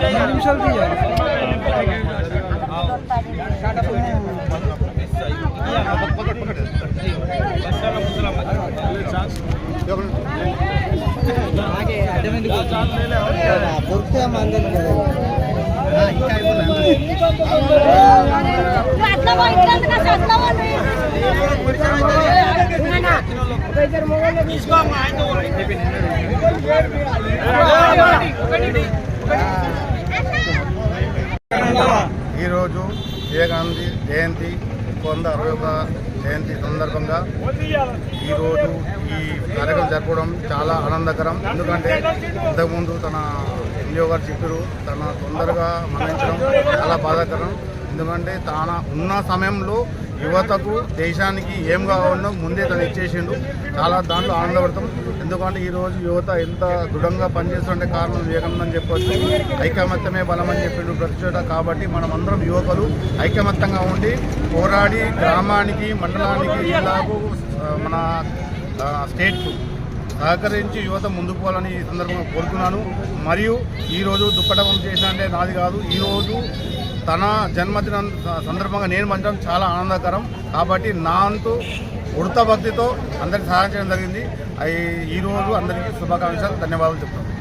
నిమిషాలు తీయాలి దొరికితే మందలు అట్లా ఈరోజు వివేకానంద జయంతి వంద అరవై ఒక జయంతి సందర్భంగా ఈరోజు ఈ కార్యక్రమం జరపడం చాలా ఆనందకరం. ఎందుకంటే ఇంతకుముందు తన ఎన్జిఓ గారు చెప్పారు తన తొందరగా మరణించడం చాలా బాధాకరం. ఎందుకంటే తాను ఉన్న సమయంలో యువతకు దేశానికి ఏం కావాలో ముందే తను ఇచ్చేసిండు చాలా దాంట్లో ఆనందపడతాం. ఎందుకంటే ఈరోజు యువత ఎంత దృఢంగా పనిచేస్తుంటే కారణం వివేకానందని చెప్పొచ్చు. ఐకమత్యమే బలం అని చెప్పిండు ప్రతి చోట. కాబట్టి మనమందరం యువకులు ఐకమత్యంగా ఉండి పోరాడి గ్రామానికి మండలానికి జిల్లాకు మన స్టేట్కు సహకరించి యువత ముందుకు పోవాలని ఈ సందర్భంగా కోరుతున్నాను. మరియు ఈరోజు దుప్పటం చేసిన అంటే నాది కాదు. ఈరోజు తన జన్మదినం సందర్భంగా నేను పంచడం చాలా ఆనందకరం. కాబట్టి నా అంతు ఉడత భక్తితో అందరికి సహాయం చేయడం జరిగింది. అయి ఈరోజు అందరికీ శుభాకాంక్షలు ధన్యవాదాలు చెప్తాను